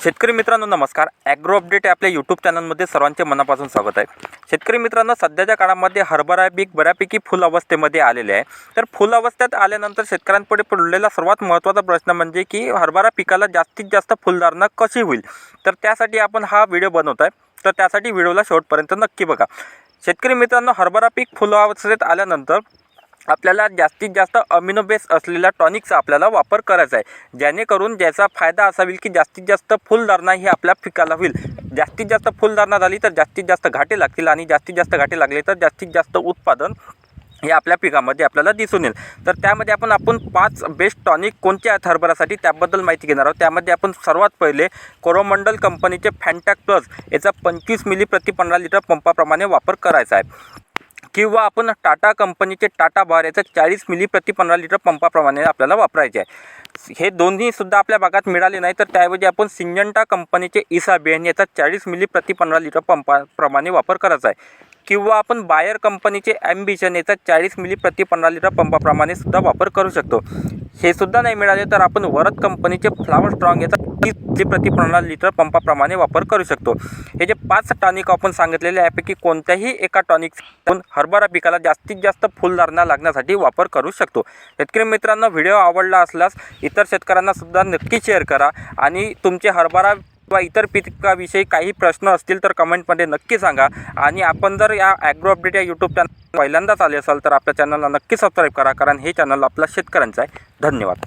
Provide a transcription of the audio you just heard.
शेतकरी मित्रांनो नमस्कार. ॲग्रो अपडेट या आपल्या यूट्यूब चॅनलमध्ये सर्वांचे मनापासून स्वागत आहे. शेतकरी मित्रांनो सध्याच्या काळामध्ये हरभरा पीक बऱ्यापैकी फुल अवस्थेमध्ये आलेले आहे. तर फुल अवस्थेत आल्यानंतर शेतकऱ्यांपुढे पडलेला सर्वात महत्त्वाचा प्रश्न म्हणजे की हरभरा पिकाला जास्तीत जास्त फुलधारणा कशी होईल? तर त्यासाठी आपण हा व्हिडिओ बनवत आहे. तर त्यासाठी व्हिडिओला शेवटपर्यंत नक्की बघा. शेतकरी मित्रांनो हरभरा पीक फुल अवस्थेत आल्यानंतर आपल्याला जास्तीत जास्त अमिनो बेस असलेल्या टॉनिकचा आपल्याला वापर करायचा आहे. जेणेकरून ज्याचा फायदा असा होईल की जास्तीत जास्त फुलधारणा ही आपल्या पिकाला होईल. जास्तीत जास्त फुलधारणा झाली तर जास्तीत जास्त घाटे लागतील आणि जास्तीत जास्त घाटे लागले तर जास्तीत जास्त उत्पादन हे आपल्या पिकामध्ये आपल्याला दिसून येईल. तर त्यामध्ये आपण आपण पाच बेस्ट टॉनिक कोणत्या आहेत हरभरासाठी त्याबद्दल माहिती घेणार आहोत. त्यामध्ये आपण सर्वात पहिले कोरोमंडल कंपनीचे फॅन्टॅक प्लस याचा पंचवीस मिली प्रति पंधरा लिटर पंपाप्रमाणे वापर करायचा आहे. किंवा आपण टाटा कंपनीचे टाटा बार याचं चाळीस मिली प्रति पंधरा लिटर पंपाप्रमाणे आपल्याला वापरायचे आहे. हे दोन्ही सुद्धा आपल्या भागात मिळाले नाही तर त्याऐवजी आपण सिंजंटा कंपनीचे इसाबेन याचा चाळीस मिली प्रति पंधरा लिटर पंपाप्रमाणे वापर करायचा आहे. किंवा आपण बायर कंपनीचे ॲम्बिशन याचा चाळीस मिली प्रति पंधरा लिटर पंपाप्रमाणे सुद्धा वापर करू शकतो. हे सुद्धा नाही मिळाले तर आपण वरद कंपनीचे फ्लावर स्ट्रॉंग याचा तीस मिली प्रति पंधरा लिटर पंपाप्रमाणे वापर करू शकतो. हे जे पाच टॉनिक आपण सांगितलेले यापैकी कोणत्याही एका टॉनिक हरभरा पिकाला जास्तीत जास्त फुलधारणा लागण्यासाठी वापर करू शकतो. शेतकरी मित्रांनो व्हिडिओ आवडला असल्यास इतर शेतकऱ्यांना सुद्धा नक्की शेअर करा आणि तुमचे हरभरा किंवा इतर पिकाविषयी काही प्रश्न असतील तर कमेंटमध्ये नक्की सांगा. आणि आपण जर या ॲग्रो अपडेट या यूट्यूब चॅनल पहिल्यांदाच आले असाल तर आपल्या चॅनलला नक्की सबस्क्राईब करा कारण हे चॅनल आपल्या शेतकऱ्यांचं आहे. धन्यवाद.